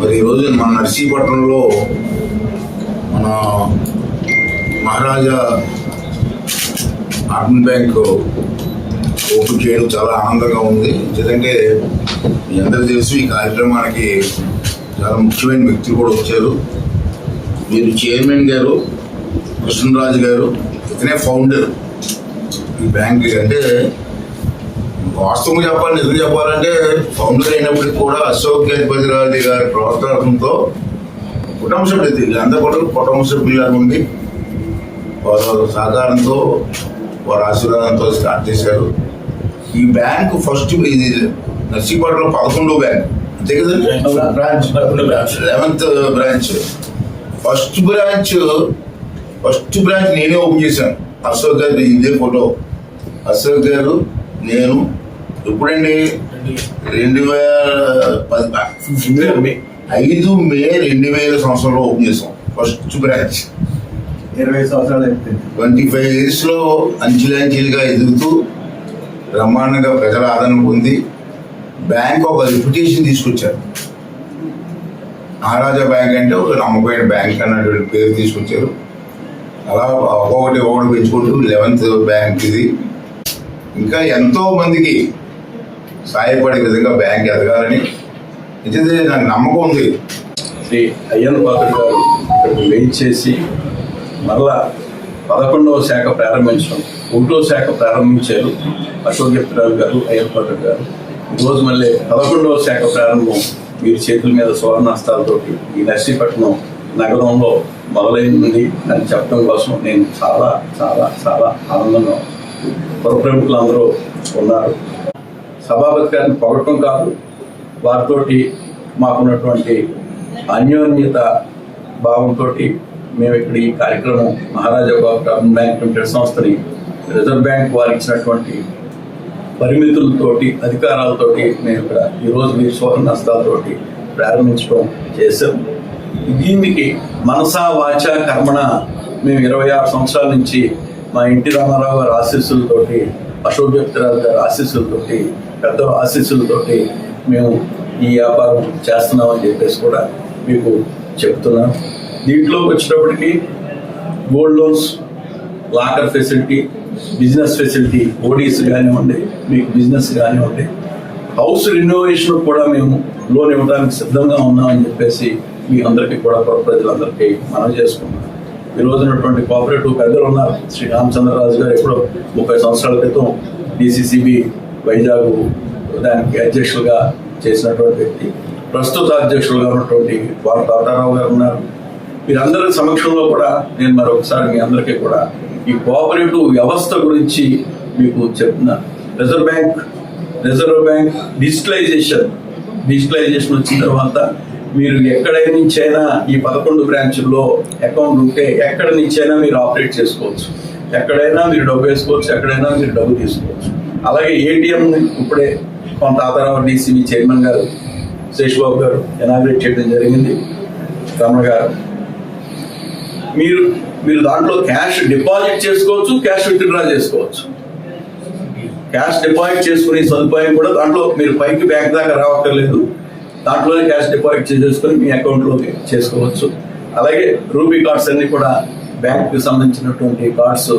మరి ఈరోజు మన నర్సీపట్నంలో మన మహారాజా అర్బన్ బ్యాంక్ ఓపెన్ చేయడం చాలా ఆనందంగా ఉంది. ఎందుకంటే మీ అందరూ తెలుసు ఈ కార్యక్రమానికి చాలా ముఖ్యమైన వ్యక్తులు కూడా వచ్చారు. మీరు చైర్మన్ గారు కృష్ణరాజు గారు ఇతనే ఫౌండర్ ఈ బ్యాంక్. అంటే వాస్తవం చెప్పాలి నిజం చెప్పాలంటే ఫౌండర్ అయినప్పటికీ కూడా అశోక్ గజపతిరాజు గారి ప్రోత్సాహంతో కుటుంబ సభ్యులు వీళ్ళందరూ కూడా కుటుంబ సభ్యులాగా ఉంది వారి సహకారంతో వారి ఆశీర్వాదంతో స్టార్ట్ చేశారు. ఈ బ్యాంక్ ఫస్ట్ ఇది నర్సీపట్నంలో పదకొండో బ్యాంక్. అంతే కదండి branch. Eleventh branch. First branch first branch నేనే ఓపెన్ చేశాను. అశోక్ గారి ఇదే ఫోటో. అశోక్ గారు నేను ఎప్పుడండి? రెండు వేల పది ఐదు మే రెండు వేల సంవత్సరంలో ఓపెన్ చేసాం. First branch. ఇరవై సంవత్సరాలు ట్వంటీ ఫైవ్ ఇయర్స్లో అంచెలంచెలుగా ఎదుగుతూ బ్రహ్మాండంగా ప్రజల ఆదరణ పొంది బ్యాంక్ ఒక రెప్యుటేషన్ తీసుకొచ్చారు. మహారాజా బ్యాంక్ అంటే ఒక నమ్మకమైన బ్యాంక్ అన్నటువంటి పేరు తీసుకొచ్చారు. అలా ఒక్కొక్కటి ఒక్కొక్కటి పెంచుకుంటూ లెవెన్త్ బ్యాంక్ ఇది. ఇంకా ఎంతో మందికి సహాయపడే విధంగా బ్యాంక్ ఎదగాలని. నిజంగా నాకు నమ్మకం ఉంది. శ్రీ అయ్యన్ పాత్ర గారు ఇక్కడికి వెయిట్ చేసి మరలా పదకొండవ శాఖ ప్రారంభించడం ఒకటో శాఖ ప్రారంభించారు. అశోక్ గెప్తరావు గారు అయ్యన్ పాత్ర గారు. ఈరోజు మళ్ళీ పదకొండవ శాఖ ప్రారంభం. మీరు చేతుల మీద సువర్ణాస్తాలతో ఈ నర్సీపట్నం నగరంలో మొదలైంది అని చెప్పడం కోసం నేను చాలా చాలా చాలా ఆనందంగా పుర అందరూ ఉన్నారు. సభాపతి గారిని పొగటం కాదు వారితోటి మాకున్నటువంటి అన్యోన్యత భావంతో మేము ఇక్కడ ఈ కార్యక్రమం Maharaja Babu term bank limited సంస్థని రిజర్వ్ బ్యాంక్ వారు ఇచ్చినటువంటి పరిమితులతోటి అధికారాలతోటి మేము ఇక్కడ ఈరోజు మీ సువర్ణ హస్తాలతోటి ప్రారంభించడం చేశాం. దీనికి మనసా వాచ కర్మణ మేము ఇరవై ఆరు సంవత్సరాల నుంచి మా ఎన్టీ రామారావు గారి ఆశీస్సులతోటి అశోక్ వ్యక్తిరాజు గారి ఆశీస్సులతోటి పెద్ద ఆశీస్సులతోటి మేము ఈ వ్యాపారం చేస్తున్నామని చెప్పేసి కూడా మీకు చెప్తున్నాం దీంట్లోకి వచ్చినప్పటికీ gold loans locker facility business facility ODs కానివ్వండి మీకు బిజినెస్ కానివ్వండి హౌస్ రినోవేషన్ కూడా మేము లోన్ ఇవ్వడానికి సిద్ధంగా ఉన్నామని చెప్పేసి మీ అందరికీ కూడా ప్రజలందరికీ మనం చేసుకున్నాం ఈ రోజునటువంటి కోఆపరేటివ్ పెద్దలు ఉన్నారు. శ్రీ రామచంద్రరాజు గారు ఎప్పుడో ముప్పై సంవత్సరాల క్రితం డిసిసిబి వైజాగ్ దానికి అధ్యక్షులుగా చేసినటువంటి వ్యక్తి ప్రస్తుత అధ్యక్షులుగా ఉన్నటువంటి వారు తాతారావు గారు ఉన్నారు. వీరందరి సమక్షంలో కూడా నేను మరొకసారి మీ అందరికీ కూడా ఈ కోఆపరేటివ్ వ్యవస్థ గురించి మీకు చెప్తున్నా. Reserve bank reserve bank digitalisation digitalisation వచ్చిన తర్వాత మీరు ఎక్కడి నుంచైనా ఈ పదకొండు బ్రాంచుల్లో అకౌంట్ ఉంటే ఎక్కడ నుంచైనా మీరు ఆపరేట్ చేసుకోవచ్చు. ఎక్కడైనా మీరు డబ్బు వేసుకోవచ్చు ఎక్కడైనా మీరు డబ్బు తీసుకోవచ్చు. అలాగే ఏటీఎం ఇప్పుడే కొంత తాతారావు డీసీబీ చైర్మన్ గారు శేషబాబు గారు ఎనాగ్రేట్ చేయడం జరిగింది. రమణ గారు. మీరు మీరు దాంట్లో క్యాష్ డిపాజిట్ చేసుకోవచ్చు క్యాష్ విత్డ్రా చేసుకోవచ్చు. క్యాష్ డిపాజిట్ చేసుకునే సదుపాయం కూడా దాంట్లో మీరు పైకి బ్యాంక్ దాకా రావక్కర్లేదు. దాంట్లోనే క్యాష్ డిపాజిట్ చేసుకొని మీ అకౌంట్లోకి చేసుకోవచ్చు. అలాగే రూపీ కార్డ్స్ అన్ని కూడా బ్యాంక్కి సంబంధించినటువంటి కార్డ్స్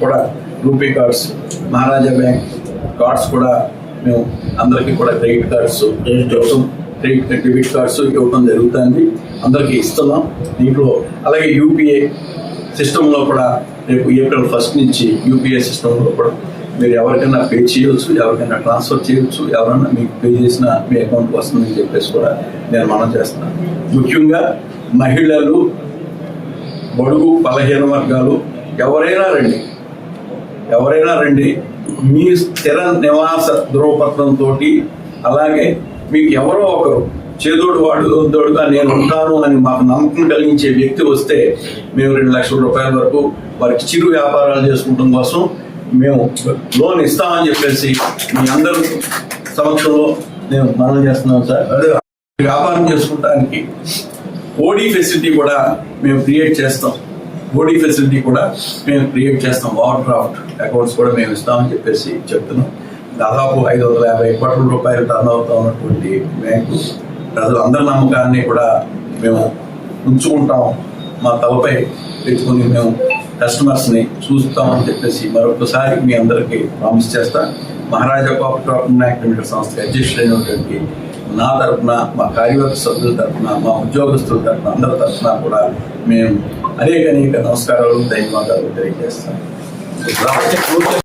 కూడా RuPay cards Maharaja bank cards కూడా మేము అందరికీ కూడా క్రెడిట్ కార్డ్స్ ఇవ్వటం క్రెడిట్ డెబిట్ కార్డ్స్ ఇవ్వటం జరుగుతుంది. అందరికీ ఇస్తున్నాం దీంట్లో. అలాగే యూపీఐ సిస్టంలో కూడా రేపు ఏప్రిల్ ఫస్ట్ నుంచి యూపీఐ సిస్టంలో కూడా మీరు ఎవరికైనా పే చేయొచ్చు ఎవరికైనా ట్రాన్స్ఫర్ చేయొచ్చు ఎవరైనా మీకు పే చేసిన మీ అకౌంట్కి వస్తుందని చెప్పేసి కూడా నేను మనం చేస్తున్నాను. ముఖ్యంగా మహిళలు బడుగు బలహీన వర్గాలు ఎవరైనా రండి ఎవరైనా రండి మీ స్థిర నివాస ధృవపత్రంతో అలాగే మీకు ఎవరో ఒకరు చేదోడు వాడు తోడుగా నేను ఉంటాను అని మాకు నమ్మకం కలిగించే వ్యక్తి వస్తే మేము రెండు లక్షల రూపాయల వరకు వారికి చిరు వ్యాపారాలు చేసుకుంటాం కోసం మేము లోన్ ఇస్తామని చెప్పేసి మీ అందరూ సమక్షంలో నేను మనం చేస్తున్నాం సార్. అదే వ్యాపారం చేసుకోవడానికి ఓడీ ఫెసిలిటీ కూడా మేము క్రియేట్ చేస్తాం. ఓడీ ఫెసిలిటీ కూడా మేము క్రియేట్ చేస్తాం. ఓవర్ డ్రాఫ్ట్ అకౌంట్స్ కూడా మేము ఇస్తామని చెప్పేసి చెప్తున్నాం. దాదాపు ఐదు వందల యాభై కోట్ల రూపాయలు టర్న్ అవుతా ఉన్నటువంటి బ్యాంకు ప్రజలు అందరి నమ్మకాన్ని కూడా మేము ఉంచుకుంటాం. మా తలపై పెట్టుకుని మేము కస్టమర్స్ని చూస్తామని చెప్పేసి మరొకసారి మీ అందరికీ ప్రామిస్ చేస్తా. మహారాజా కోఆపరేటివ్ యాక్ట్ లిమిటెడ్ సంస్థ అధ్యక్షుడైనటువంటి నా తరఫున మా కార్యవర్గ సభ్యుల తరఫున మా ఉద్యోగస్తుల తరఫున అందరి తరఫున కూడా మేము అనేక అనేక నమస్కారాలు ధన్యవాదాలు తెలియజేస్తాం.